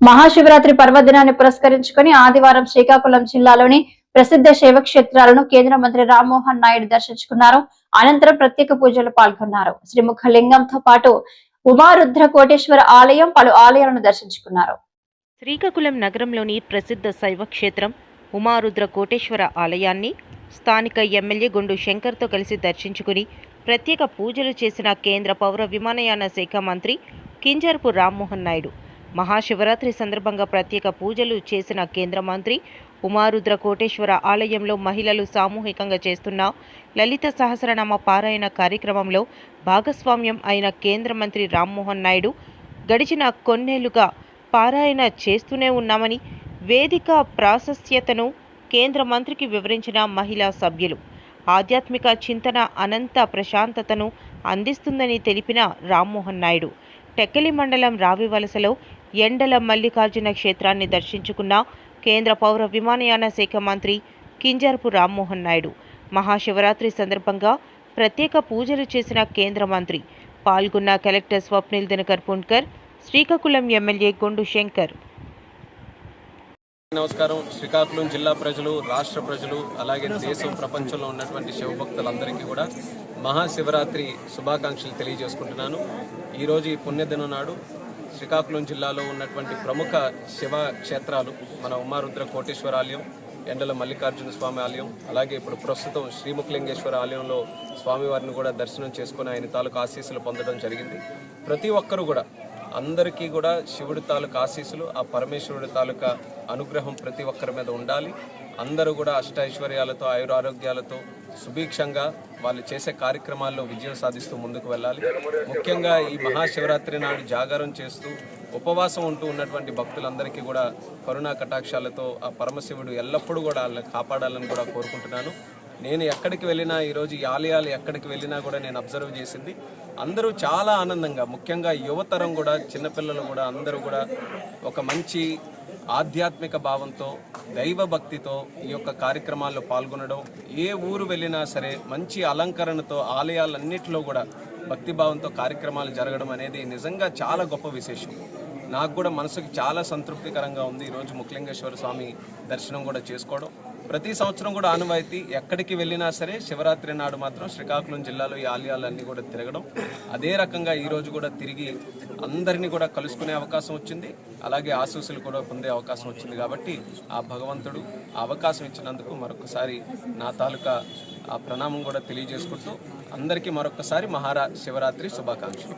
మహాశివరాత్రి పర్వదినాన్ని పురస్కరించుకుని ఆదివారం శ్రీకాకుళం జిల్లాలోని ప్రసిద్ధ శైవక్షేత్రాలను కేంద్ర మంత్రి రామ్మోహన్ నాయుడు దర్శించుకున్నారు. అనంతరం ప్రత్యేక పూజలు పాల్గొన్నారు. శ్రీముఖలింగంతో పాటు ఉమారుద్ర కోటేశ్వర ఆలయం పలు ఆలయాలను దర్శించుకున్నారు. శ్రీకాకుళం నగరంలోని ప్రసిద్ధ శైవ క్షేత్రం ఉమారుద్ర కోటేశ్వర ఆలయాన్ని స్థానిక ఎమ్మెల్యే గుండు శంకర్తో కలిసి దర్శించుకుని ప్రత్యేక పూజలు చేసిన కేంద్ర పౌర విమానయాన శాఖ మంత్రి కింజర్పు రామ్మోహన్ నాయుడు. మహాశివరాత్రి సందర్భంగా ప్రత్యేక పూజలు చేసిన కేంద్ర మంత్రి ఉమారుద్ర కోటేశ్వర ఆలయంలో మహిళలు సామూహికంగా చేస్తున్న లలిత సహస్రనామ పారాయణ కార్యక్రమంలో భాగస్వామ్యం అయిన కేంద్ర మంత్రి రామ్మోహన్ నాయుడు గడిచిన కొన్నేళ్ళుగా పారాయణ చేస్తూనే ఉన్నామని వేదిక ప్రాశస్యతను కేంద్ర మంత్రికి వివరించిన మహిళా సభ్యులు. ఆధ్యాత్మిక చింతన అనంత ప్రశాంతతను అందిస్తుందని తెలిపిన రామ్మోహన్ నాయుడు టెక్కలి మండలం రావివలసలో ఎండల మల్లికార్జున క్షేత్రాన్ని దర్శించుకున్న కేంద్ర పౌర విమానయాన శాఖ మంత్రి కింజర్పు రామ్మోహన్ నాయుడు. మహాశివరాత్రి సందర్భంగా ప్రత్యేక పూజలు చేసిన కేంద్ర మంత్రి పాల్గొన్న కలెక్టర్ స్వప్నిల్ దినకర్ పుణ్కర్ శ్రీకాకుళం ఎమ్మెల్యే గొండు శంకర్. నమస్కారం. శ్రీకాకుళం జిల్లా ప్రజలు రాష్ట్ర ప్రజలు అలాగే దేశం ప్రపంచంలో ఉన్నటువంటి శివభక్తులందరికీ కూడా మహాశివరాత్రి శుభాకాంక్షలు తెలియజేసుకుంటున్నాను. ఈరోజు ఈ పుణ్యదినం నాడు శ్రీకాకుళం జిల్లాలో ఉన్నటువంటి ప్రముఖ శివ క్షేత్రాలు మన ఉమారుద్ర కోటేశ్వర ఆలయం ఎండల మల్లికార్జున స్వామి ఆలయం అలాగే ఇప్పుడు ప్రస్తుతం శ్రీముఖలింగేశ్వర ఆలయంలో స్వామివారిని కూడా దర్శనం చేసుకుని ఆయన తాలూకు ఆశీస్సులు పొందడం జరిగింది. ప్రతి ఒక్కరూ కూడా అందరికీ కూడా శివుడి తాలూకా ఆశీస్సులు ఆ పరమేశ్వరుడి తాలూకా అనుగ్రహం ప్రతి ఒక్కరి మీద ఉండాలి. అందరూ కూడా అష్టైశ్వర్యాలతో ఆయురారోగ్యాలతో సుభిక్షంగా వాళ్ళు చేసే కార్యక్రమాల్లో విజయం సాధిస్తూ ముందుకు వెళ్ళాలి. ముఖ్యంగా ఈ మహాశివరాత్రి నాడు జాగారం చేస్తూ ఉపవాసం ఉంటూ ఉన్నటువంటి భక్తులందరికీ కూడా కరుణా కటాక్షాలతో ఆ పరమశివుడు ఎల్లప్పుడూ కూడా వాళ్ళని కాపాడాలని కూడా కోరుకుంటున్నాను. నేను ఎక్కడికి వెళ్ళినా ఈరోజు ఈ ఆలయాలు ఎక్కడికి వెళ్ళినా కూడా నేను అబ్జర్వ్ చేసింది. అందరూ చాలా ఆనందంగా ముఖ్యంగా యువతరం కూడా చిన్నపిల్లలు కూడా అందరూ కూడా ఒక మంచి ఆధ్యాత్మిక భావంతో దైవ భక్తితో ఈ యొక్క కార్యక్రమాల్లో పాల్గొనడం ఏ ఊరు వెళ్ళినా సరే మంచి అలంకరణతో ఆలయాలన్నింటిలో కూడా భక్తిభావంతో కార్యక్రమాలు జరగడం అనేది నిజంగా చాలా గొప్ప విశేషం. నాకు కూడా మనసుకి చాలా సంతృప్తికరంగా ఉంది. ఈరోజు ముక్లింగేశ్వర స్వామి దర్శనం కూడా చేసుకోవడం. ప్రతి సంవత్సరం కూడా ఆనవాయితీ ఎక్కడికి వెళ్ళినా సరే శివరాత్రి నాడు మాత్రం శ్రీకాకుళం జిల్లాలో ఈ ఆలయాలన్నీ కూడా తిరగడం. అదే రకంగా ఈరోజు కూడా తిరిగి అందరినీ కూడా కలుసుకునే అవకాశం వచ్చింది. అలాగే ఆశీస్సులు కూడా పొందే అవకాశం వచ్చింది కాబట్టి ఆ భగవంతుడు ఆ అవకాశం ఇచ్చినందుకు మరొకసారి నా తాలూకా ఆ ప్రణామం కూడా తెలియజేసుకుంటూ అందరికీ మరొకసారి మహారా శివరాత్రి శుభాకాంక్షలు.